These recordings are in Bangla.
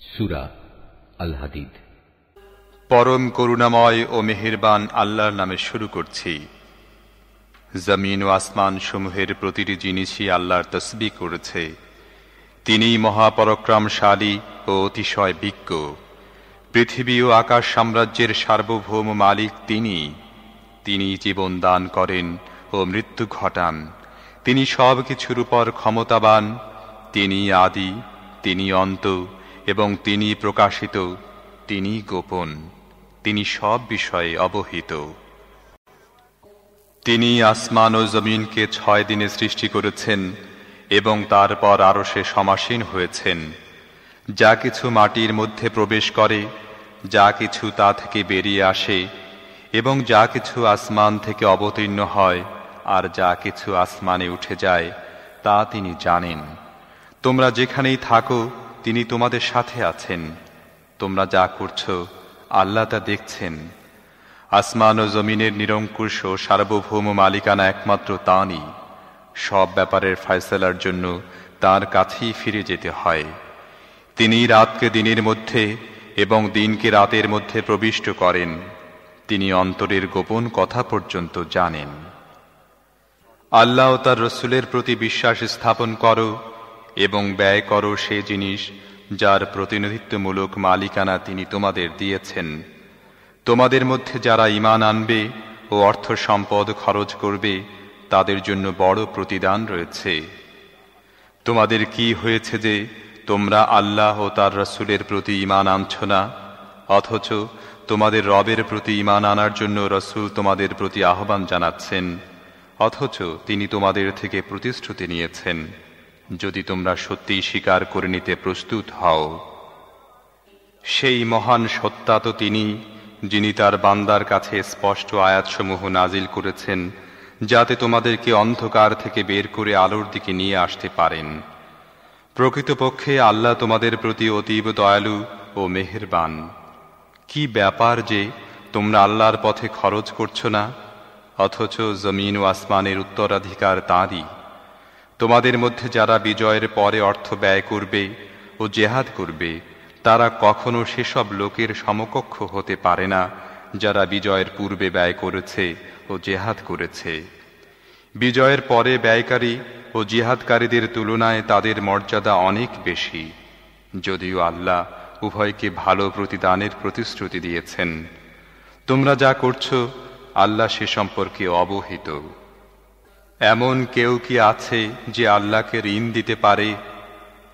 সুরা আল হাদিদ পরম করুণাময় ও মেহেরবান আল্লাহর নামে শুরু করছি। জমিন ও আসমান সমূহের প্রতিটি জিনিসই আল্লাহর তসবি করেছে। তিনি মহাপরাক্রমশালী ও অতিশয় বিজ্ঞ। পৃথিবী ও আকাশ সাম্রাজ্যের সার্বভৌম মালিক তিনি। তিনি জীবন দান করেন ও মৃত্যু ঘটান। তিনি সব কিছুর উপর ক্ষমতাবান। তিনি আদি, তিনি অন্ত এবং তিনি প্রকাশিত, তিনি গোপন, তিনি সব বিষয়ে অবহিত। তিনি আসমান ও জমিনকে ছয় দিনে সৃষ্টি করেছেন এবং তারপর আরও সে সমাসীন হয়েছেন। যা কিছু মাটির মধ্যে প্রবেশ করে, যা কিছু তা থেকে বেরিয়ে আসে এবং যা কিছু আসমান থেকে অবতীর্ণ হয় আর যা কিছু আসমানে উঠে যায়, তা তিনি জানেন। তোমরা যেখানেই থাকো তিনি তোমাদের সাথে আছেন। তোমরা যা করছ, আল্লাহ তা দেখছেন। আসমান ও জমিনের নিরঙ্কুশ ও সার্বভৌম মালিকানা একমাত্র তাঁরই। সব ব্যাপারের ফয়সলার জন্য তার কাছেই ফিরে যেতে হয়। তিনি রাতকে দিনের মধ্যে এবং দিনকে রাতের মধ্যে প্রবিষ্ট করেন। তিনি অন্তরের গোপন কথা পর্যন্ত জানেন। আল্লাহ ও তার রসুলের প্রতি বিশ্বাস স্থাপন করো এবং ব্যয় করো সে জিনিস যার প্রতিনিধিত্বমূলক মালিকানা তিনি তোমাদের দিয়েছেন। তোমাদের মধ্যে যারা ইমান আনবে ও অর্থ সম্পদ খরচ করবে, তাদের জন্য বড় প্রতিদান রয়েছে। তোমাদের কি হয়েছে যে তোমরা আল্লাহ ও তার রসুলের প্রতি ইমান আনছ না, অথচ তোমাদের রবের প্রতি ইমান আনার জন্য রসুল তোমাদের প্রতি আহ্বান জানাচ্ছেন, অথচ তিনি তোমাদের থেকে প্রতিশ্রুতি নিয়েছেন। যদি তোমরা সত্যিই স্বীকার করে নিতে প্রস্তুত হও। সেই মহান সত্তা তো তিনি, যিনি তার বান্দার কাছে স্পষ্ট আয়াতসমূহ নাজিল করেছেন, যাতে তোমাদেরকে অন্ধকার থেকে বের করে আলোর দিকে নিয়ে আসতে পারেন। প্রকৃতপক্ষে আল্লাহ তোমাদের প্রতি অতীব দয়ালু ও মেহেরবান। কি ব্যাপার যে তোমরা আল্লাহর পথে খরচ করছ না, অথচ জমিন ও আসমানের উত্তরাধিকার তাঁরই। তোমাদের মধ্যে যারা বিজয়ের পরে অর্থ ব্যয় করবে ও জেহাদ করবে, তারা কখনো সেসব লোকের সমকক্ষ হতে পারে না, যারা বিজয়ের পূর্বে ব্যয় করেছে ও জেহাদ করেছে। বিজয়ের পরে ব্যয়কারী ও জিহাদকারীদের তুলনায় তাদের মর্যাদা অনেক বেশি। যদিও আল্লাহ উভয়কে ভালো প্রতিদানের প্রতিশ্রুতি দিয়েছেন। তোমরা যা করছ, আল্লাহ সে সম্পর্কে অবহিত। এমন কেউ কি আছে যে আল্লাহকে ঋণ দিতে পারে?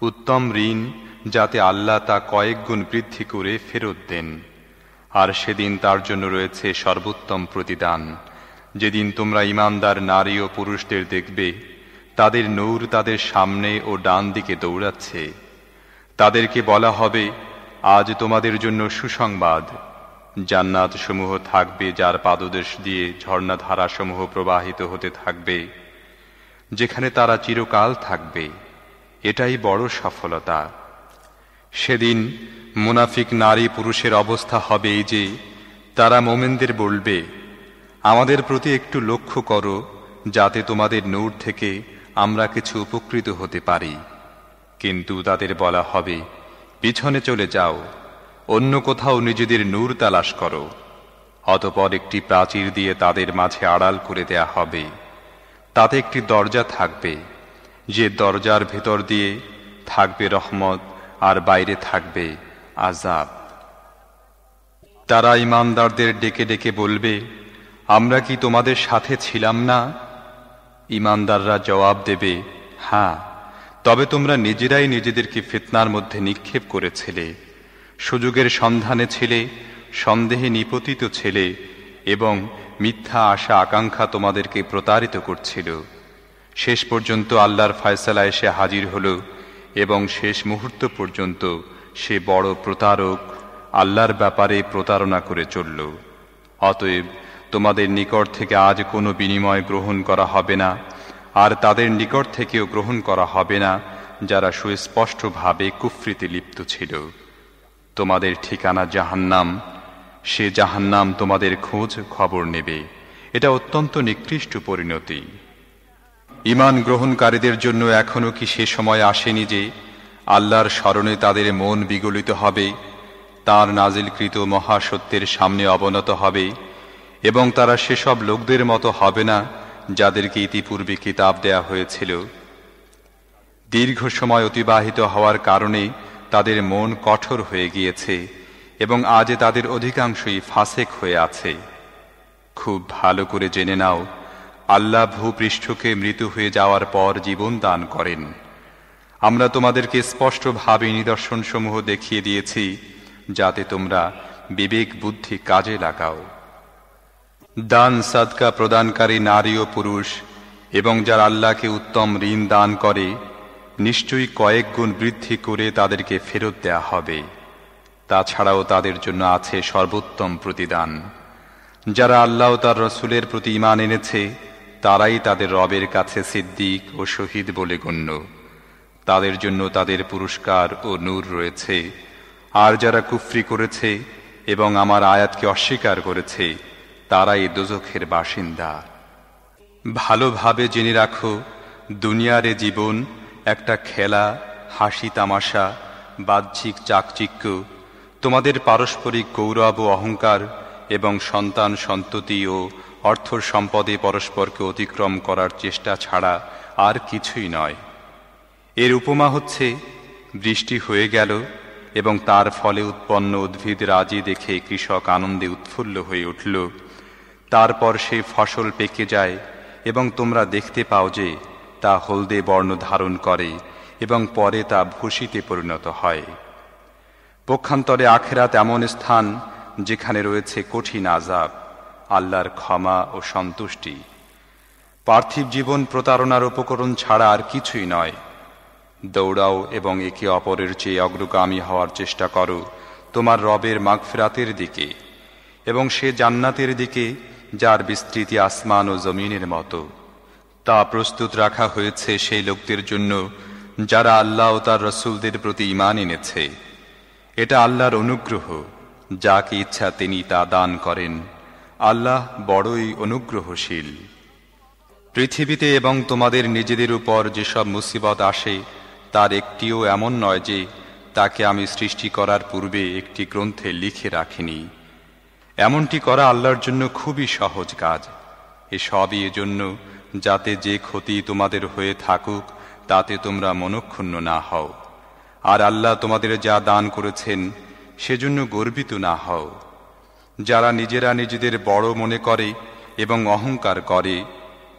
উত্তম ঋণ যাতে আল্লাহ তা কয়েক গুণ বৃদ্ধি করে ফেরত দেন। আর সেদিন তার জন্য রয়েছে সর্বোত্তম প্রতিদান। যেদিন তোমরা ইমানদার নারী ও পুরুষদের দেখবে, তাদের নূর তাদের সামনে ও ডান দিকে দৌড়াচ্ছে। তাদেরকে বলা হবে, আজ তোমাদের জন্য সুসংবাদ। জান্নাত সমূহ থাকবে যার পাদদেশ দিয়ে ঝর্ণাধারা সমূহ প্রবাহিত হতে থাকবে, যেখানে তারা চিরকাল থাকবে। এটাই বড় সফলতা। সেদিন মুনাফিক নারী পুরুষের অবস্থা হবে এই যে, তারা মোমেনদের বলবে, আমাদের প্রতি একটু লক্ষ্য করো, যাতে তোমাদের নূর থেকে আমরা কিছু উপকৃত হতে পারি। কিন্তু তাদের বলা হবে, পিছনে চলে যাও। অন্য কোথাও নিজেদের নূর তালাশ করো। অতপর একটি প্রাচীর দিয়ে তাদের মাঝে আড়াল করে দেয়া হবে। তাতে একটি দরজা থাকবে। যে দরজার ভেতর দিয়ে থাকবে রহমত আর বাইরে থাকবে আজাব তারা ইমানদারদের ডেকে ডেকে বলবে, আমরা কি তোমাদের সাথে ছিলাম না? ইমানদাররা জবাব দেবে হ্যাঁ তবে তোমরা নিজেরাই নিজেদেরকে ফিতনার মধ্যে নিক্ষেপ করেছিলে। সুযোগের সন্ধানে ছিলে, সন্দেহে নিপতিত ছেলে, এবং মিথ্যা আশা আকাঙ্ক্ষা তোমাদেরকে প্রতারিত করছিল। শেষ পর্যন্ত আল্লাহর ফায়সালা এসে হাজির হল, এবং শেষ মুহূর্ত পর্যন্ত সে বড় প্রতারক আল্লাহর ব্যাপারে প্রতারণা করে চলল। অতএব তোমাদের নিকট থেকে আজ কোনো বিনিময় গ্রহণ করা হবে না, আর তাদের নিকট থেকেও গ্রহণ করা হবে না, যারা সুস্পষ্টভাবে কুফরিতে লিপ্ত ছিল। তোমাদের ঠিকানা জাহান্নাম। সে জাহান্নাম তোমাদের খোঁজ খবর নেবে। এটা অত্যন্ত নিকৃষ্ট পরিণতি। ইমান গ্রহণকারীদের জন্য এখনও কি সে সময় আসেনি যে আল্লাহর স্মরণে তাদের মন বিগলিত হবে, তার নাজিলকৃত মহাসত্যের সামনে অবনত হবে এবং তারা সেসব লোকদের মতো হবে না যাদেরকে ইতিপূর্বে কিতাব দেয়া হয়েছিল। দীর্ঘ সময় অতিবাহিত হওয়ার কারণে তাদের মন কঠোর হয়ে গিয়েছে এবং আজ তাদের অধিকাংশই ফাসেক হয়ে আছে। খুব ভালো করে জেনে নাও, আল্লাহ ভূপৃষ্ঠকে মৃত্যু হয়ে যাওয়ার পর জীবন দান করেন। আমরা তোমাদেরকে স্পষ্টভাবে নিদর্শনসমূহ দেখিয়ে দিয়েছি, যাতে তোমরা বিবেক বুদ্ধি কাজে লাগাও। দান সাদকা প্রদানকারী নারী ও পুরুষ এবং যারা আল্লাহকে উত্তম ঋণ দান করে নিশ্চয়ই কয়েক গুণ বৃদ্ধি করে তাদেরকে ফেরত দেয়া হবে। তাছাড়াও তাদের জন্য আছে সর্বোত্তম প্রতিদান। যারা আল্লাহ তার রসুলের প্রতি ইমান এনেছে, তারাই তাদের রবের কাছে সিদ্দিক ও শহীদ বলে গণ্য। তাদের জন্য তাদের পুরস্কার ও নূর রয়েছে। আর যারা কুফরি করেছে এবং আমার আয়াতকে অস্বীকার করেছে, তারাই দোজখের বাসিন্দা। ভালোভাবে জেনে রাখো, দুনিয়ারে জীবন একটা খেলা, হাসি তামাশা, বাহ্যিক চাকচিক্য, তোমাদের পারস্পরিক গৌরব ও অহংকার এবং সন্তান সন্ততি ও অর্থ সম্পদে পরস্পরকে অতিক্রম করার চেষ্টা ছাড়া আর কিছুই নয়। এর উপমা হচ্ছে, বৃষ্টি হয়ে গেল এবং তার ফলে উৎপন্ন উদ্ভিদ রাজি দেখে কৃষক আনন্দে উৎফুল্ল হয়ে উঠল। তারপর সে ফসল পেকে যায় এবং তোমরা দেখতে পাও যে তা হলদে বর্ণ ধারণ করে এবং পরে তা ভূষিতে পরিণত হয়। পক্ষান্তরে আখেরাত এমন স্থান যেখানে রয়েছে কঠিন আজাব আল্লাহর ক্ষমা ও সন্তুষ্টি। পার্থিব জীবন প্রতারণার উপকরণ ছাড়া আর কিছুই নয়। দৌড়াও এবং একে অপরের চেয়ে অগ্রগামী হওয়ার চেষ্টা করো তোমার রবের মাগফেরাতের দিকে এবং সে জান্নাতের দিকে, যার বিস্তৃতি আসমান ও জমিনের মতো। তা প্রস্তুত রাখা হয়েছে সেই লোকদের জন্য, যারা আল্লাহ ও তার রসুলদের প্রতি ইমান এনেছে। এটা আল্লাহর অনুগ্রহ, যাকে ইচ্ছা তিনি তা দান করেন। আল্লাহ বড়ই অনুগ্রহশীল। পৃথিবীতে এবং তোমাদের নিজেদের উপর যেসব মুসিবত আসে, তার একটিও এমন নয় যে, তাকে আমি সৃষ্টি করার পূর্বে একটি গ্রন্থে লিখে রাখিনি। এমনটি করা আল্লাহর জন্য খুবই সহজ কাজ। এসবই এজন্য যাতে যে ক্ষতি তোমাদের হয়ে থাকুক, তাতে তোমরা মনক্ষুণ্ণ না হও। আর আল্লাহ তোমাদের যা দান করেছেন, সেজন্য গর্বিত না হও। যারা নিজেরা নিজেদের বড় মনে করে এবং অহংকার করে,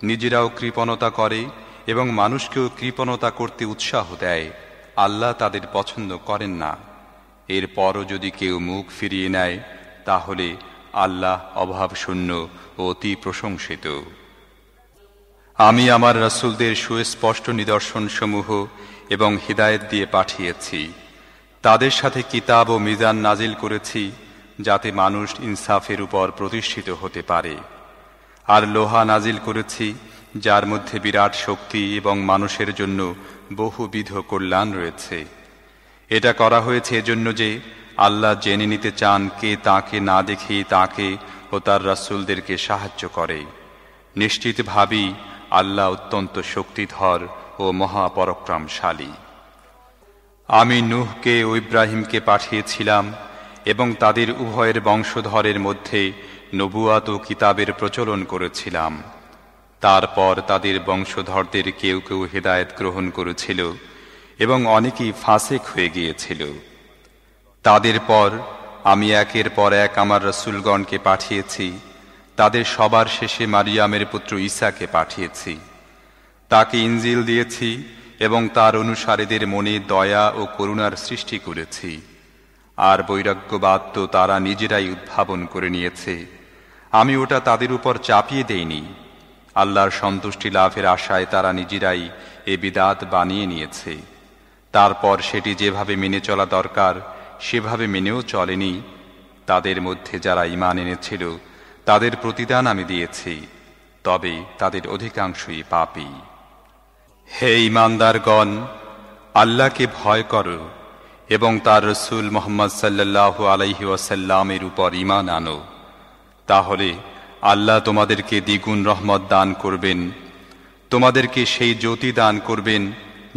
নিজেরাও কৃপণতা করে এবং মানুষকেও কৃপণতা করতে উৎসাহ দেয়, আল্লাহ তাদের পছন্দ করেন না। এরপরও যদি কেউ মুখ ফিরিয়ে নেয়, তাহলে আল্লাহ অভাবশূন্য অতি প্রশংসিত। আমি আমার রসুলদের সুস্পষ্ট নিদর্শনসমূহ এবং হৃদায়ত দিয়ে পাঠিয়েছি। তাদের সাথে কিতাব ও মিজান নাজিল করেছি যাতে মানুষ ইনসাফের উপর প্রতিষ্ঠিত হতে পারে। আর লোহা নাজিল করেছি যার মধ্যে বিরাট শক্তি এবং মানুষের জন্য বহুবিধ কল্যাণ রয়েছে। এটা করা হয়েছে এজন্য যে আল্লাহ জেনে নিতে চান কে তাকে না দেখেই তাকে ও তার রাসুলদেরকে সাহায্য করে। নিশ্চিত ভাবি আল্লাহ অত্যন্ত শক্তিধর ও মহাপরক্রমশালী। আমি নুহকে ও ইব্রাহিমকে পাঠিয়েছিলাম এবং তাদের উভয়ের বংশধরের মধ্যে নবুয়াত ও কিতাবের প্রচলন করেছিলাম। তারপর তাদের বংশধরদের কেউ কেউ হেদায়ত গ্রহণ করেছিল এবং অনেকেই ফাঁসেক হয়ে গিয়েছিল। তাদের পর আমি একের পর এক আমার রসুলগণকে পাঠিয়েছি তাদের সবার শেষে মারিয়ামের পুত্র ঈসাকে পাঠিয়েছি। তাকে ইঞ্জিল দিয়েছি এবং তার অনুসারীদের মনে দয়া ও করুণার সৃষ্টি করেছি। আর বৈরাগ্যবাদ তো তারা নিজেরাই উদ্ভাবন করে নিয়েছে। আমি ওটা তাদের উপর চাপিয়ে দেইনি। আল্লাহর সন্তুষ্টি লাভের আশায় তারা নিজেরাই এ বিদাত বানিয়ে নিয়েছে। তারপর সেটি যেভাবে মেনে চলা দরকার, সেভাবে মেনেও চলেনি। তাদের মধ্যে যারা ইমান এনেছিল তাদের প্রতিদান আমি দিয়েছি, তবে তাদের অধিকাংশই পাপি। হে ইমানদারগণ আল্লাহকে ভয় করো এবং তার রসুল মোহাম্মদ সাল্লাহ আলাইহি ওয়াসাল্লামের উপর ইমান আনো। তাহলে আল্লাহ তোমাদেরকে দ্বিগুণ রহমত দান করবেন, তোমাদেরকে সেই জ্যোতি দান করবেন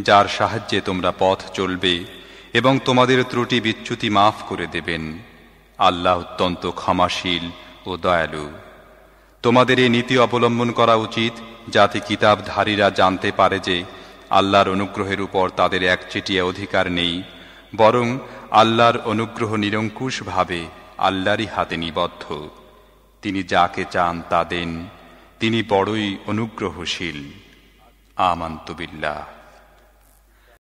যার সাহায্যে তোমরা পথ চলবে এবং তোমাদের ত্রুটি বিচ্যুতি মাফ করে দেবেন। আল্লাহ অত্যন্ত ক্ষমাশীল ও দয়ালু, তোমাদের এই নীতি অবলম্বন করা উচিত যাতে কিতাবধারীরা জানতে পারে যে আল্লাহর অনুগ্রহের উপর তাদের একচেটিয়া অধিকার নেই, বরং আল্লাহর অনুগ্রহ নিরঙ্কুশভাবে আল্লাহরই হাতে নিবদ্ধ। তিনি যাকে চান তা দেন, তিনি বড়ই অনুগ্রহশীল। আমান্ত বিল্লাহ।